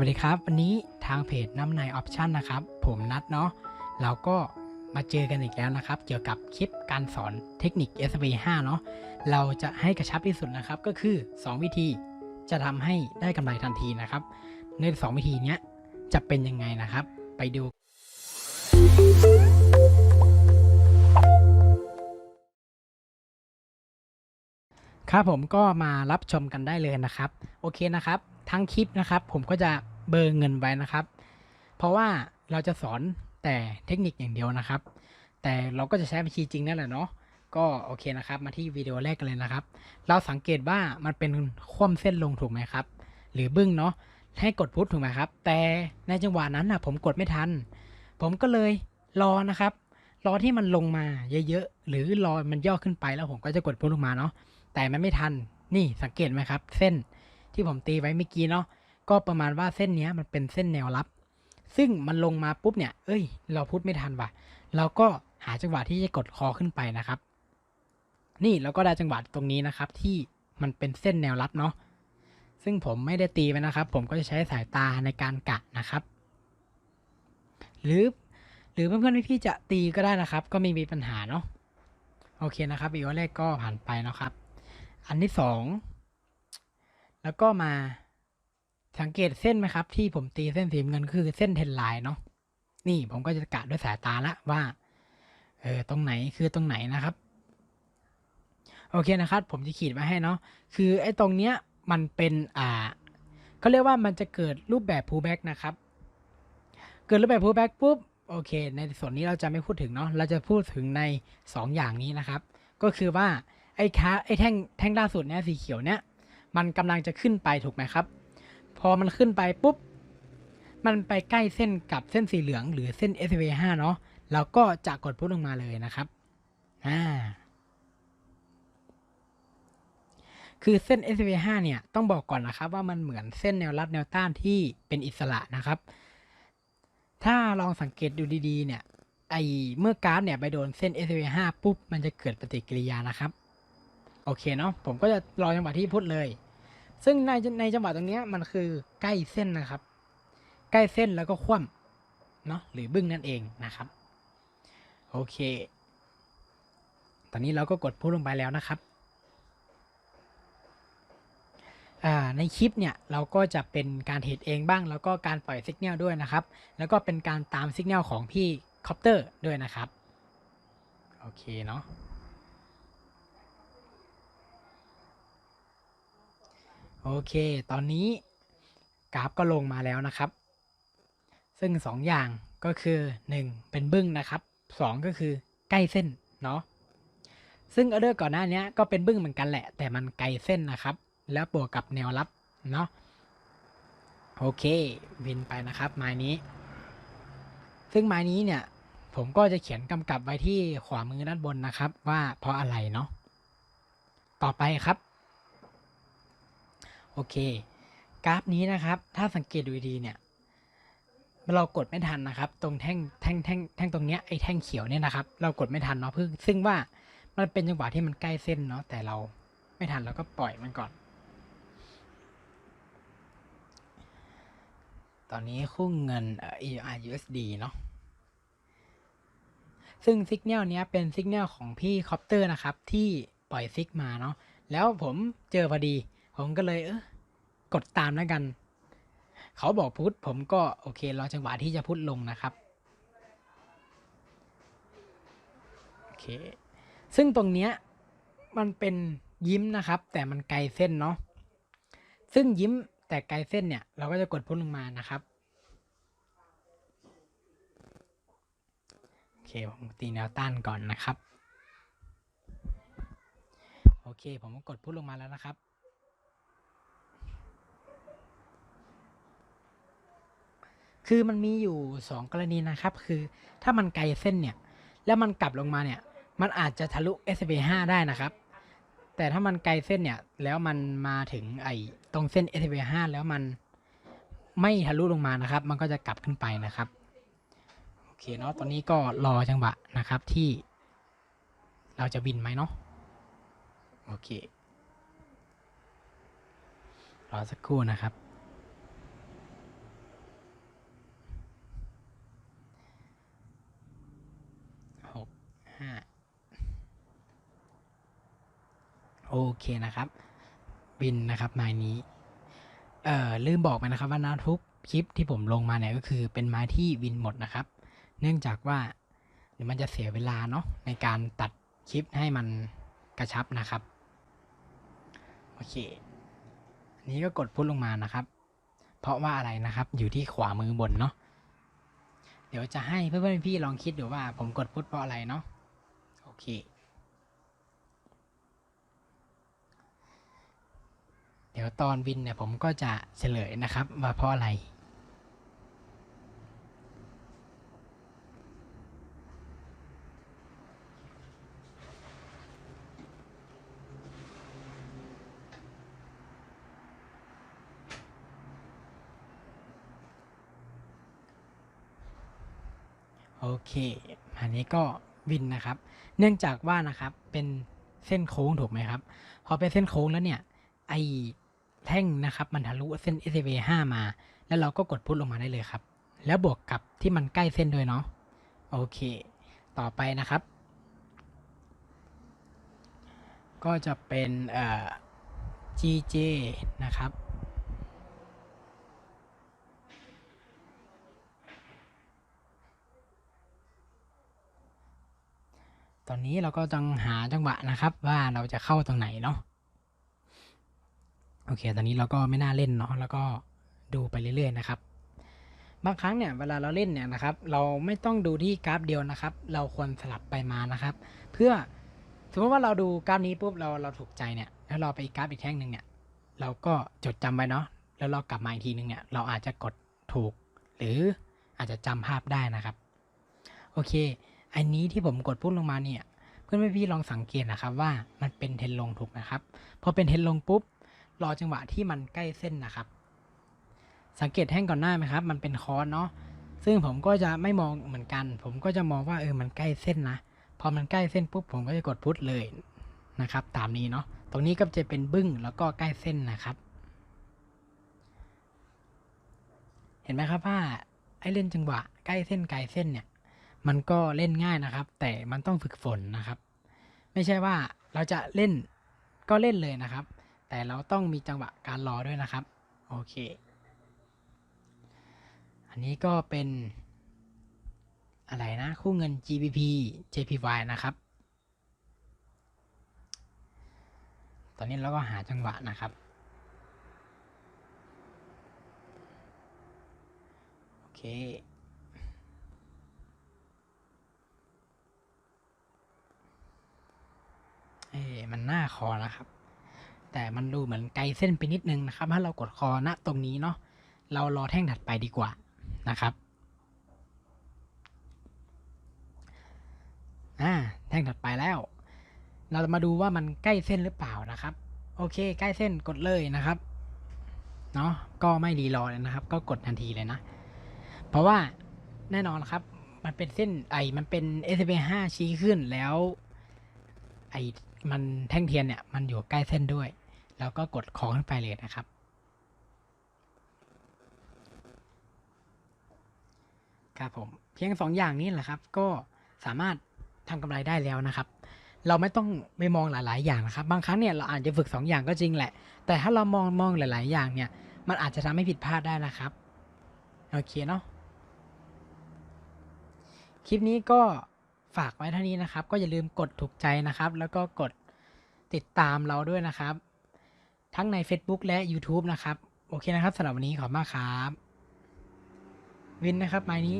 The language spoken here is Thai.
วัสดีครับ วันนี้ทางเพจน้ำในออปชั่นนะครับ ผมนัดเนาะเราก็มาเจอกันอีกแล้วนะครับ เกี่ยวกับคลิปการสอนเทคนิค SB 5เนาะเราจะให้กระชับที่สุดนะครับ ก็คือ 2 วิธีจะทำให้ได้กำไรทันทีนะครับ ใน 2 วิธีนี้จะเป็นยังไงนะครับ ไปดู ครับผมก็มารับชมกันได้เลยนะครับ โอเคนะครับ ทั้งคลิปนะครับ ผมก็จะเบอร์เงินไว้นะครับ เพราะว่าเราจะสอนแต่เทคนิคอย่างเดียวนะครับ แต่เราก็จะใช้บัญชีจริงนั่นแหละเนาะก็โอเคนะครับ มาที่วิดีโอแรกกันเลยนะครับ เราสังเกตว่ามันเป็นคว่ำเส้นลงถูกไหมครับ หรือบึ้งเนาะให้กดพุทถูกไหมครับ แต่ในจังหวะนั้นนะผมกดไม่ทัน ผมก็เลยรอนะครับ รอที่มันลงมาเยอะๆหรือรอมันย่อขึ้นไปแล้วผมก็จะกดพุทลงมาเนาะแต่มันไม่ทันนี่สังเกตไหมครับ เส้น ที่ผมตีไว้เมื่อกี้เนาะก็ประมาณว่าเส้นนี้มันเป็นเส้นแนวรับ ซึ่งมันลงมาปุ๊บเนี่ย เอ้ย เราพูดไม่ทันว่ะ เราก็หาจังหวะที่จะกดคอขึ้นไปนะครับ นี่เราก็ได้จังหวะตรงนี้นะครับ ที่มันเป็นเส้นแนวรับเนาะ ซึ่งผมไม่ได้ตีไปนะครับ ผมก็จะใช้สายตาในการกะนะครับ หรือ หรือเพื่อนๆพี่ๆจะตีก็ได้นะครับ ก็ไม่มีปัญหาเนาะ โอเคนะครับอีกวันแรกก็ผ่านไปเนาะครับ อันที่สอง แล้วก็มาสังเกตเส้นไหมครับ ที่ผมตีเส้นสีเงินคือเส้นเทนไลน์เนาะนี่ผมก็จะกะด้วยสายตาละว่าเออตรงไหนคือตรงไหนนะครับ โอเคนะครับ ผมจะขีดไว้ให้เนาะคือไอ้ตรงเนี้ยมันเป็นอ่าเขาเรียกว่ามันจะเกิดรูปแบบ pullback นะครับ เกิดรูปแบบ pullback ปุ๊บโอเค ในส่วนนี้เราจะไม่พูดถึงเนาะเราจะพูดถึงใน 2อย่างนี้นะครับ ก็คือว่าไอ้ค้าไอ้แท่งแท่งล่าสุดเนี่ยสีเขียวเนี่ย มันกำลังจะขึ้นไปถูกไหมครับ พอมันขึ้นไปปุ๊บ มันไปใกล้เส้นกับเส้นสีเหลืองหรือเส้น s v 5เนาะเราก็จะกดพุทลงมาเลยนะครับอ่าคือเส้น s v 5เนี่ยต้องบอกก่อนนะครับว่ามันเหมือนเส้นแนวรับแนวต้านที่เป็นอิสระนะครับ ถ้าลองสังเกตดูดีๆเนี่ยไอเมื่อกราฟเนี่ยไปโดนเส้น s v 5ปุ๊บมันจะเกิดปฏิกิริยานะครับ โอเคเนาะผมก็จะรอจังหวะที่พุทเลย ซึ่งในในจังหวะตรงนี้มันคือใกล้เส้นนะครับ ใกล้เส้นแล้วก็คว่ำเนาะหรือบึ้งนั่นเองนะครับโอเค ตอนนี้เราก็กดพุทลงไปแล้วนะครับในคลิปเนี่ยเราก็จะเป็นการเทรดเองบ้าง แล้วก็การปล่อยสัญญาณด้วยนะครับ แล้วก็เป็นการตามสัญญาณของพี่คอปเตอร์ด้วยนะครับ โอเคเนาะ โอเค ตอนนี้กราฟก็ลงมาแล้วนะครับ ซึ่ง2ออย่างก็คือ 1 เป็นบึ้งนะครับ 2 ก็คือใกล้เส้นเนาะซึ่งออเดอร์ก่อนหน้านี้ก็เป็นบึ้งเหมือนกันแหละ แต่มันไกลเส้นนะครับ แล้วบวกกับแนวรับเนาะโอเคบินไปนะครับไม้นี้ ซึ่งไม้นี้เนี่ย ผมก็จะเขียนกำกับไว้ที่ขวามือด้านบนนะครับ ว่าเพราะอะไรเนาะต่อไปครับ โอเค กราฟนี้นะครับ ถ้าสังเกตดูดีเนี่ย เรากดไม่ทันนะครับ ตรงแท่งแท่งแท่งแท่งตรงเนี้ยไอ้แท่งเขียวเนี่ยนะครับ เรากดไม่ทันเนาะเพิ่งซึ่งว่ามันเป็นจังหวะที่มันใกล้เส้นเนาะแต่เราไม่ทันเราก็ปล่อยมันก่อน ตอนนี้คู่เงินเอ่อ EUR USD เนาะซึ่งซิกเนลเนี้ยเป็นซิกเนลของพี่คอปเตอร์นะครับ ที่ปล่อยซิกมาเนาะแล้วผมเจอพอดี ผมก็เลยเออ กดตามแล้วกัน เขาบอกพุทธผมก็โอเครอจังหวะที่จะพุทธลงนะครับโอเคซึ่งตรงเนี้ยมันเป็นยิ้มนะครับ แต่มันไกลเส้นเนาะซึ่งยิ้มแต่ไกลเส้นเนี่ย เราก็จะกดพุทธลงมานะครับโอเคผมตีแนวต้านก่อนนะครับโอเค ผมก็กดพุทธลงมาแล้วนะครับ คือมันมีอยู่ 2 กรณีนะครับ คือถ้ามันไกลเส้นเนี่ย แล้วมันกลับลงมาเนี่ย มันอาจจะทะลุ SB 5ได้นะครับ แต่ถ้ามันไกลเส้นเนี่ย แล้วมันมาถึงไอ้ตรงเส้น SB 5แล้วมันไม่ทะลุลงมานะครับ มันก็จะกลับขึ้นไปนะครับ โอเคเนาะ ตอนนี้ก็รอจังหวะนะครับที่เราจะบินไหมเนาะ โอเค รอสักครู่นะครับ ห้โอเคนะครับบินนะครับไม้นี้เอ่อลืมบอกไปนะครับว่านาทุกคลิปที่ผมลงมาเนี่ยก็คือเป็นไม้ที่วินหมดนะครับ เนื่องจากว่าเดี๋ยวมันจะเสียเวลาเนาะในการตัดคลิปให้มันกระชับนะครับโอเคอันนี้ก็กดพุทลงมานะครับ เพราะว่าอะไรนะครับอยู่ที่ขวามือบนเนาะเดี๋ยวจะให้เพื่อนๆพี่ลองคิดดูว่าผมกดพุทเพราะอะไรเนาะ เค เดี๋ยวตอนวินเนี่ยผมก็จะเฉลยนะครับว่าเพราะอะไรโอเค อันนี้ก็ วินนะครับ เนื่องจากว่านะครับเป็นเส้นโค้งถูกไหมครับ พอเป็นเส้นโค้งแล้วเนี่ยไอแท่งนะครับมันทะลุเส้น s v 5มา แล้วเราก็กดพุทลงมาได้เลยครับ แล้วบวกกับที่มันใกล้เส้นด้วยเนาะโอเค ต่อไปนะครับ ก็จะเป็นเอ่อ GJ นะครับ ตอนนี้เราก็ต้องหาจังหวะนะครับ ว่าเราจะเข้าตรงไหนเนาะโอเค ตอนนี้เราก็ไม่น่าเล่นเนาะแล้วก็ดูไปเรื่อยๆนะครับ บางครั้งเนี่ยเวลาเราเล่นเนี่ยนะครับ เราไม่ต้องดูที่กราฟเดียวนะครับ เราควรสลับไปมานะครับ เพื่อสมมติว่าเราดูกราฟนี้ปุ๊บเราเราถูกใจเนี่ย แล้วเราไปกราฟอีกแท่งหนึ่งเนี่ย เราก็จดจำไว้เนาะแล้วเรากลับมาอีกทีนึงเนี่ยเราอาจจะกดถูก หรืออาจจะจำภาพได้นะครับ โอเค อันนี้ที่ผมกดพุ่งลงมาเนี่ย เพื่อนพี่ๆลองสังเกตนะครับว่ามันเป็นเทนลงถูกนะครับ พอเป็นเทนลงปุ๊บ รอจังหวะที่มันใกล้เส้นนะครับ สังเกตแท่งก่อนหน้าไหมครับ มันเป็นคอร์สเนาะ ซึ่งผมก็จะไม่มองเหมือนกัน ผมก็จะมองว่าเออ มันใกล้เส้นนะ พอมันใกล้เส้นปุ๊บ ผมก็จะกดพุทเลยนะครับ ตามนี้เนาะ ตรงนี้ก็จะเป็นบึ้งแล้วก็ใกล้เส้นนะครับ เห็นไหมครับว่าไอ้เล่นจังหวะใกล้เส้นไกลเส้นเนี่ย มันก็เล่นง่ายนะครับ แต่มันต้องฝึกฝนนะครับ ไม่ใช่ว่าเราจะเล่นก็เล่นเลยนะครับ แต่เราต้องมีจังหวะการรอด้วยนะครับ โอเค อันนี้ก็เป็นอะไรนะคู่เงิน GBP JPY นะครับ ตอนนี้เราก็หาจังหวะนะครับ โอเค เอ้ มันหน้าคอนะครับ แต่มันดูเหมือนไกลเส้นไปนิดนึงนะครับ ถ้าเรากดคอณตรงนี้เนาะเรารอแท่งถัดไปดีกว่านะครับอ่าแท่งถัดไปแล้ว เรามาดูว่ามันใกล้เส้นหรือเปล่านะครับ โอเค ใกล้เส้นกดเลยนะครับเนาะก็ไม่รีรอเลยนะครับ ก็กดทันทีเลยนะ เพราะว่าแน่นอนครับ มันเป็นเส้นไอมันเป็น s b 5ชี้ขึ้นแล้ว ไอ มันแท่งเทียนเนี่ยมันอยู่ใกล้เส้นด้วย แล้วก็กดคอขึ้นไปเลยนะครับ ครับผมเพียงสองอย่างนี้แหละครับ ก็สามารถทำกำไรได้แล้วนะครับ เราไม่ต้องไปมองหลาย ๆ อย่างนะครับ บางครั้งเนี่ยเราอาจจะฝึกสองอย่างก็จริงแหละ แต่ถ้าเรามองมองหลาย ๆ อย่างเนี่ย มันอาจจะทำให้ผิดพลาดได้นะครับ โอเคเนาะคลิปนี้ก็ ฝากไว้เท่านี้นะครับ ก็อย่าลืมกดถูกใจนะครับ แล้วก็กดติดตามเราด้วยนะครับ ทั้งใน Facebook และ YouTube นะครับ โอเคนะครับสำหรับวันนี้ขอบคุณมากครับ วินนะครับไม้นี้